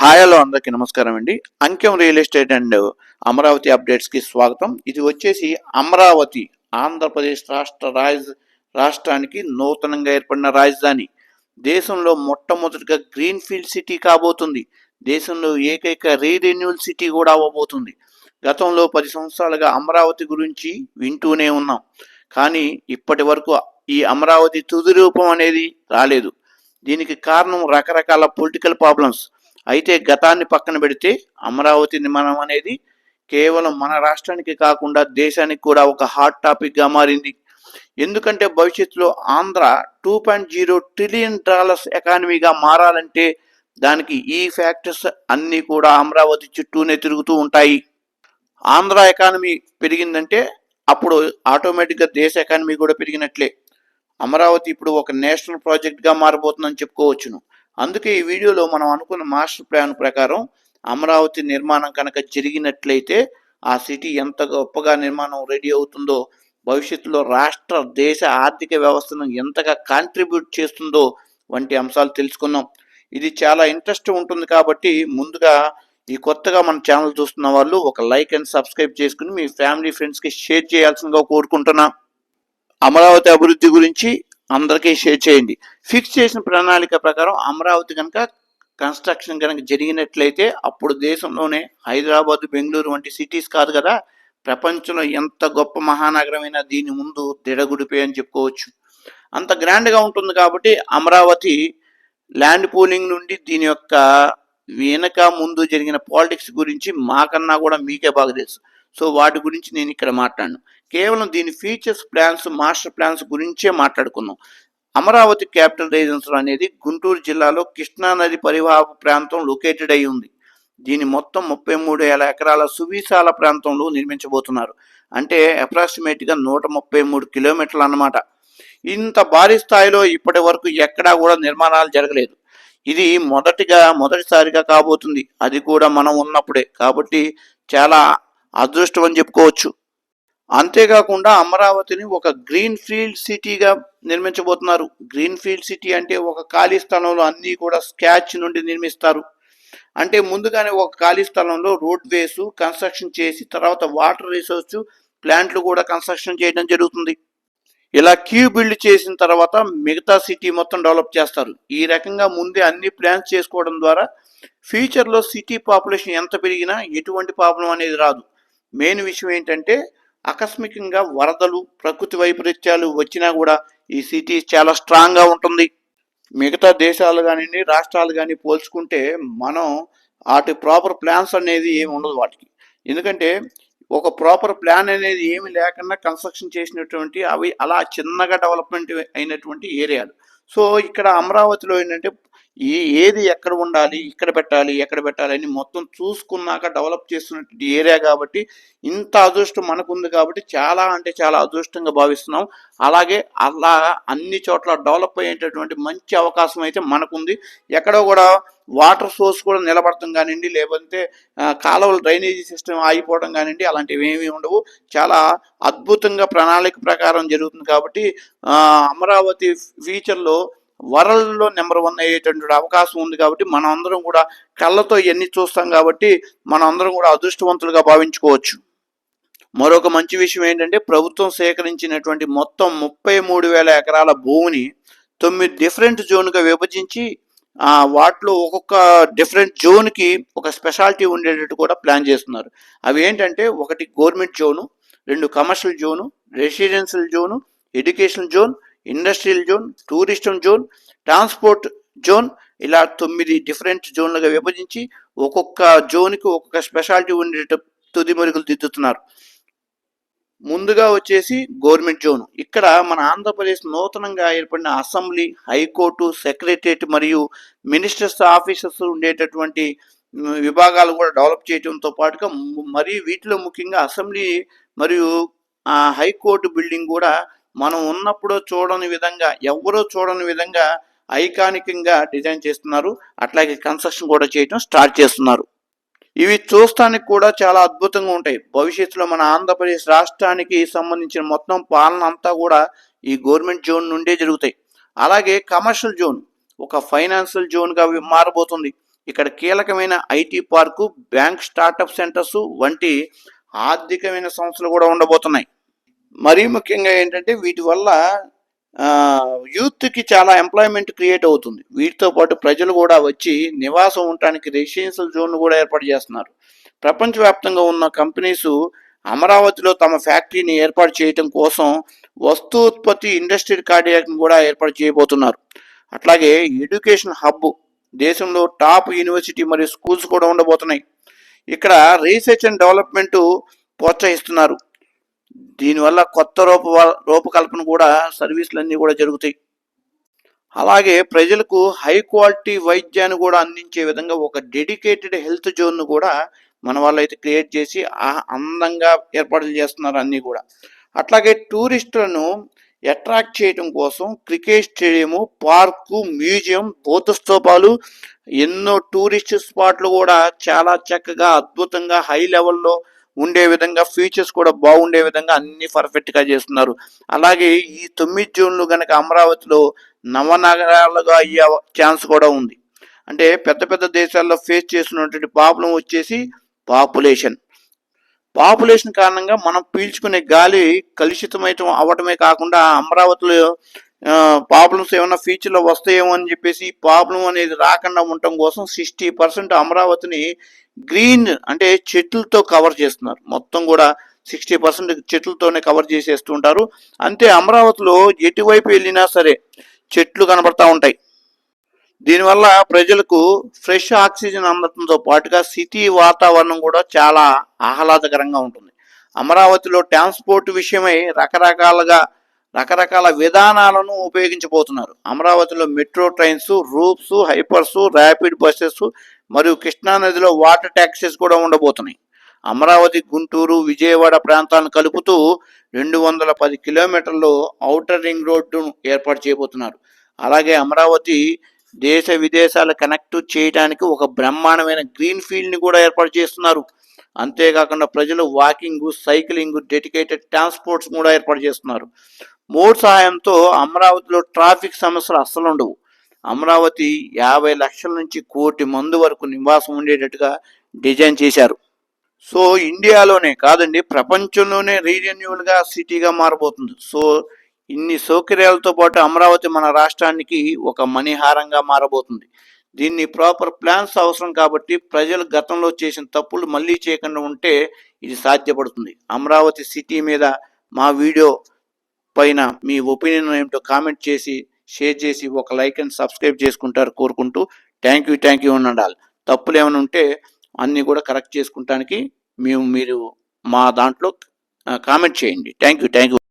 Hi hello అందరికీ నమస్కారం అండి. అంకెం రియల్ ఎస్టేట్ అండ్ అమరావతి అప్డేట్స్కి స్వాగతం. ఇది వచ్చేసి అమరావతి ఆంధ్రప్రదేశ్ రాష్ట్ర రాజ రాష్ట్రానికి నూతనంగా ఏర్పడిన రాజధాని. దేశంలో మొట్టమొదటిగా గ్రీన్ ఫీల్డ్ సిటీ కాబోతుంది. దేశంలో ఏకైక రీరెన్యూల్ సిటీ కూడా అవ్వబోతుంది గతంలో పది సంవత్సరాలుగా అమరావతి గురించి వింటూనే ఉన్నాం. కానీ ఇప్పటి వరకు ఈ అమరావతి తుది రూపం అనేది రాలేదు. దీనికి కారణం రకరకాల పొలిటికల్ ప్రాబ్లమ్స్. అయితే గతాన్ని పక్కన పెడితే అమరావతి నిర్మాణం అనేది కేవలం మన రాష్ట్రానికి కాకుండా దేశానికి కూడా ఒక హాట్ టాపిక్గా మారింది. ఎందుకంటే భవిష్యత్తులో Andhra two point zero trillion dollars ఎకానమీగా మారాలంటే దానికి ఈ ఫ్యాక్టర్స్ అన్నీ కూడా అమరావతి చుట్టూనే తిరుగుతూ ఉంటాయి. ఆంధ్ర ఎకానమీ పెరిగిందంటే అప్పుడు ఆటోమేటిక్గా దేశ ఎకానమీ కూడా పెరిగినట్లే. అమరావతి ఇప్పుడు ఒక నేషనల్ ప్రాజెక్ట్గా మారబోతుందని చెప్పుకోవచ్చును. అందుకే ఈ వీడియోలో మనం అనుకున్న మాస్టర్ ప్లాన్ ప్రకారం అమరావతి నిర్మాణం కనుక జరిగినట్లయితే ఆ సిటీ ఎంత గొప్పగా నిర్మాణం రెడీ అవుతుందో భవిష్యత్తులో రాష్ట్ర దేశ ఆర్థిక వ్యవస్థను ఎంతగా కాంట్రిబ్యూట్ చేస్తుందో వంటి అంశాలు తెలుసుకుందాం. ఇది చాలా ఇంట్రెస్ట్ ఉంటుంది కాబట్టి ముందుగా ఈ కొత్తగా మన ఛానల్ చూస్తున్న వాళ్ళు ఒక లైక్ అండ్ సబ్స్క్రైబ్ చేసుకుని మీ ఫ్యామిలీ ఫ్రెండ్స్కి షేర్ చేయాల్సిందిగా కోరుకుంటున్నా. అమరావతి అభివృద్ధి గురించి అందరికీ షేర్ చేయండి. ఫిక్స్ చేసిన ప్రణాళిక ప్రకారం అమరావతి కనుక కన్స్ట్రక్షన్ కనుక జరిగినట్లయితే అప్పుడు దేశంలోనే హైదరాబాద్ బెంగళూరు వంటి సిటీస్ కాదు కదా ప్రపంచంలో ఎంత గొప్ప మహానగరమైనా దీని ముందు దిడగుడిపే అని చెప్పుకోవచ్చు. అంత గ్రాండ్గా ఉంటుంది కాబట్టి అమరావతి ల్యాండ్ పూలింగ్ నుండి దీని యొక్క వెనక ముందు జరిగిన పాలిటిక్స్ గురించి మాకన్నా కూడా మీకే బాగా తెలుసు. సో వాటి గురించి నేను ఇక్కడ మాట్లాడను. కేవలం దీని ఫీచర్స్ ప్లాన్స్ మాస్టర్ ప్లాన్స్ గురించే మాట్లాడుకుందాం. అమరావతి క్యాపిటల్ రెసిడెన్స్ అనేది గుంటూరు జిల్లాలో కృష్ణా నది పరివాహ ప్రాంతం లొకేటెడ్ అయి ఉంది. దీని మొత్తం ముప్పై మూడు వేల ఎకరాల సువిశాల ప్రాంతంలో నిర్మించబోతున్నారు. అంటే అప్రాక్సిమేట్గా నూట ముప్పై మూడు కిలోమీటర్లు అన్నమాట. ఇంత భారీ స్థాయిలో ఇప్పటి వరకు ఎక్కడా కూడా నిర్మాణాలు జరగలేదు. ఇది మొదటిగా మొదటిసారిగా కాబోతుంది. అది కూడా మనం ఉన్నప్పుడే. కాబట్టి చాలా అదృష్టం అని చెప్పుకోవచ్చు. అంతేకాకుండా అమరావతిని ఒక గ్రీన్ ఫీల్డ్ సిటీగా నిర్మించబోతున్నారు. గ్రీన్ ఫీల్డ్ సిటీ అంటే ఒక ఖాళీ స్థలంలో అన్నీ కూడా స్కాచ్ నుండి నిర్మిస్తారు. అంటే ముందుగానే ఒక ఖాళీ స్థలంలో రోడ్ వేసు కన్స్ట్రక్షన్ చేసి తర్వాత వాటర్ రిసోర్స్ ప్లాంట్లు కూడా కన్స్ట్రక్షన్ చేయడం జరుగుతుంది. ఇలా క్యూ బిల్డ్ చేసిన తర్వాత మిగతా సిటీ మొత్తం డెవలప్ చేస్తారు. ఈ రకంగా ముందే అన్ని ప్లాన్స్ చేసుకోవడం ద్వారా ఫ్యూచర్లో సిటీ పాపులేషన్ ఎంత పెరిగినా ఎటువంటి ప్రాబ్లం అనేది రాదు. మెయిన్ విషయం ఏంటంటే ఆకస్మికంగా వరదలు ప్రకృతి వైపరీత్యాలు వచ్చినా కూడా ఈ సిటీ చాలా స్ట్రాంగ్గా ఉంటుంది. మిగతా దేశాలు కానివ్వండి రాష్ట్రాలు కానీ పోల్చుకుంటే మనం వాటి ప్రాపర్ ప్లాన్స్ అనేది ఏమి ఉండదు వాటికి. ఎందుకంటే ఒక ప్రాపర్ ప్లాన్ అనేది ఏమి లేకుండా కన్స్ట్రక్షన్ చేసినటువంటి అవి అలా చిన్నగా డెవలప్మెంట్ అయినటువంటి ఏరియాలు. సో ఇక్కడ అమరావతిలో ఏంటంటే ఈ ఏది ఎక్కడ ఉండాలి ఇక్కడ పెట్టాలి ఎక్కడ పెట్టాలి అని మొత్తం చూసుకున్నాక డెవలప్ చేస్తున్నటువంటి ఏరియా కాబట్టి ఇంత అదృష్టం మనకుంది కాబట్టి చాలా అంటే చాలా అదృష్టంగా భావిస్తున్నాం. అలాగే అలా అన్ని చోట్ల డెవలప్ అయ్యేటటువంటి మంచి అవకాశం అయితే మనకుంది. ఎక్కడో కూడా వాటర్ సోర్స్ కూడా నిలబడటం కానివ్వండి లేకపోతే కాలువలు డ్రైనేజీ సిస్టమ్ ఆగిపోవడం కానివ్వండి అలాంటివి ఏమీ ఉండవు. చాలా అద్భుతంగా ప్రణాళిక ప్రకారం జరుగుతుంది కాబట్టి అమరావతి ఫ్యూచర్లో వరల్డ్లో నెంబర్ వన్ అయ్యేటటువంటి అవకాశం ఉంది కాబట్టి మనం అందరం కూడా కళ్ళతో ఎన్ని చూస్తాం కాబట్టి మనందరం కూడా అదృష్టవంతులుగా భావించుకోవచ్చు. మరొక మంచి విషయం ఏంటంటే ప్రభుత్వం సేకరించినటువంటి మొత్తం ముప్పై మూడు వేల ఎకరాల భూమిని తొమ్మిది డిఫరెంట్ జోన్గా విభజించి వాటిలో ఒక్కొక్క డిఫరెంట్ జోన్కి ఒక స్పెషాలిటీ ఉండేటట్టు కూడా ప్లాన్ చేస్తున్నారు. అవి ఏంటంటే ఒకటి గవర్నమెంట్ జోను రెండు commercial zone residential zone education zone industrial zone tourism zone transport zone ఇలా తొమ్మిది డిఫరెంట్ జోన్లుగా విభజించి ఒక్కొక్క జోన్కి ఒక్కొక్క స్పెషాలిటీ ఉండేటట్టు తుది మరుగులు దిద్దుతున్నారు. ముందుగా వచ్చేసి గవర్నమెంట్ జోన్. ఇక్కడ మన ఆంధ్రప్రదేశ్ నూతనంగా ఏర్పడిన అసెంబ్లీ హైకోర్టు సెక్రటరియట్ మరియు మినిస్టర్స్ ఆఫీసర్స్ ఉండేటటువంటి విభాగాలు కూడా డెవలప్ చేయడంతో పాటుగా మరియు వీటిలో ముఖ్యంగా అసెంబ్లీ మరియు హైకోర్టు బిల్డింగ్ కూడా మనం ఉన్నప్పుడు చూడని విధంగా ఎవరో చూడని విధంగా ఐకానికంగా డిజైన్ చేస్తున్నారు. అట్లాగే కన్స్ట్రక్షన్ కూడా చేయడం స్టార్ట్ చేస్తున్నారు. ఇవి చూస్తానికి కూడా చాలా అద్భుతంగా ఉంటాయి. భవిష్యత్తులో మన ఆంధ్రప్రదేశ్ రాష్ట్రానికి సంబంధించిన మొత్తం పాలన అంతా కూడా ఈ గవర్నమెంట్ జోన్ నుండే జరుగుతాయి. అలాగే కమర్షియల్ జోన్ ఒక ఫైనాన్షియల్ జోన్గా మారబోతుంది. ఇక్కడ కీలకమైన IT park bank startup centres వంటి ఆర్థికమైన సంస్థలు కూడా ఉండబోతున్నాయి. మరీ ముఖ్యంగా ఏంటంటే వీటి వల్ల యూత్కి చాలా ఎంప్లాయ్మెంట్ క్రియేట్ అవుతుంది. వీటితో పాటు ప్రజలు కూడా వచ్చి నివాసం ఉండటానికి రెసిడెన్షియల్ జోన్ కూడా ఏర్పాటు చేస్తున్నారు. ప్రపంచవ్యాప్తంగా ఉన్న కంపెనీస్ అమరావతిలో తమ ఫ్యాక్టరీని ఏర్పాటు చేయటం కోసం వస్తు ఉత్పత్తి ఇండస్ట్రియల్ కార్డియాక్ని కూడా ఏర్పాటు చేయబోతున్నారు. అట్లాగే ఎడ్యుకేషన్ హబ్ దేశంలో టాప్ యూనివర్సిటీ మరియు స్కూల్స్ కూడా ఉండబోతున్నాయి. ఇక్కడ రీసెర్చ్ అండ్ డెవలప్మెంట్ ప్రోత్సహిస్తున్నారు. దీనివల్ల కొత్త రూప రూపకల్పన కూడా సర్వీసులన్నీ కూడా జరుగుతాయి. అలాగే ప్రజలకు హై క్వాలిటీ వైద్యాన్ని కూడా అందించే విధంగా ఒక డెడికేటెడ్ హెల్త్ జోన్ను కూడా మన వాళ్ళు అయితే క్రియేట్ చేసి ఆ- అందంగా ఏర్పాట్లు చేస్తున్నారు అన్నీ కూడా. అట్లాగే టూరిస్టులను అట్రాక్ట్ చేయడం కోసం క్రికెట్ స్టేడియము పార్కు మ్యూజియం బౌద్ధ స్తూపాలు ఎన్నో టూరిస్ట్ స్పాట్లు కూడా చాలా చక్కగా అద్భుతంగా హై లెవెల్లో ఉండే విధంగా ఫీచర్స్ కూడా బాగుండే విధంగా అన్ని పర్ఫెక్ట్గా చేస్తున్నారు. అలాగే ఈ తొమ్మిది జూన్లు గనక అమరావతిలో నవనగరాలుగా అయ్యే ఛాన్స్ కూడా ఉంది. అంటే పెద్ద పెద్ద దేశాల్లో ఫేస్ చేస్తున్నటువంటి ప్రాబ్లం వచ్చేసి పాపులేషన్ పాపులేషన్ కారణంగా మనం పీల్చుకునే గాలి కలుషితమైతం అవ్వటమే కాకుండా అమరావతిలో ప్రాబ్లమ్స్ ఏమైనా ఫ్యూచర్లో వస్తాయేమో అని చెప్పేసి ప్రాబ్లం అనేది రాకుండా ఉండటం కోసం సిక్స్టీ పర్సెంట్ అమరావతిని గ్రీన్ అంటే చెట్లతో కవర్ చేస్తున్నారు. మొత్తం కూడా సిక్స్టీ పర్సెంట్ చెట్లతోనే కవర్ చేసేస్తుంటారు అంతే అమరావతిలో ఎటువైపు వెళ్ళినా సరే చెట్లు కనబడతా ఉంటాయి. దీనివల్ల ప్రజలకు ఫ్రెష్ ఆక్సిజన్ అందడంతో పాటుగా సిటీ వాతావరణం కూడా చాలా ఆహ్లాదకరంగా ఉంటుంది. అమరావతిలో ట్రాన్స్పోర్ట్ విషయమై రకరకాలుగా రకరకాల విధానాలను ఉపయోగించబోతున్నారు. అమరావతిలో metro trains ropes hypers rapid buses మరియు కృష్ణానదిలో వాటర్ ట్యాక్సీస్ కూడా ఉండబోతున్నాయి. అమరావతి గుంటూరు విజయవాడ ప్రాంతాలను కలుపుతూ రెండు వందల పది కిలోమీటర్లు ఔటర్ రింగ్ రోడ్డును ఏర్పాటు చేయబోతున్నారు. అలాగే అమరావతి దేశ విదేశాలు కనెక్ట్ చేయడానికి ఒక బ్రహ్మాండమైన గ్రీన్ ఫీల్డ్ని కూడా ఏర్పాటు చేస్తున్నారు. అంతేకాకుండా ప్రజలు వాకింగ్ సైక్లింగ్ డెడికేటెడ్ ట్రాన్స్పోర్ట్స్ కూడా ఏర్పాటు చేస్తున్నారు. మోడ్ సహాయంతో అమరావతిలో ట్రాఫిక్ సమస్యలు అస్సలు ఉండవు. అమరావతి యాభై లక్షల నుంచి కోటి మంది వరకు నివాసం ఉండేటట్టుగా డిజైన్ చేశారు. సో ఇండియాలోనే కాదండి ప్రపంచంలోనే రీజన్యువల్గా సిటీగా మారబోతుంది. సో ఇన్ని సౌకర్యాలతో పాటు అమరావతి మన రాష్ట్రానికి ఒక మణిహారంగా మారబోతుంది. దీన్ని ప్రాపర్ ప్లాన్స్ అవసరం కాబట్టి ప్రజలు గతంలో చేసిన తప్పులు మళ్ళీ చేయకుండా ఉంటే ఇది సాధ్యపడుతుంది. అమరావతి సిటీ మీద మా వీడియో పైన మీ ఒపీనియన్ ఏమిటో కామెంట్ చేసి షేర్ చేసి ఒక లైక్ అండ్ సబ్స్క్రైబ్ చేసుకుంటారు కోరుకుంటూ థ్యాంక్ యూ థ్యాంక్ యూ ఉండాలి తప్పులు ఏమైనా ఉంటే అన్నీ కూడా కరెక్ట్ చేసుకుంటానికి మేము మీరు మా దాంట్లో కామెంట్ చేయండి. Thank you thank you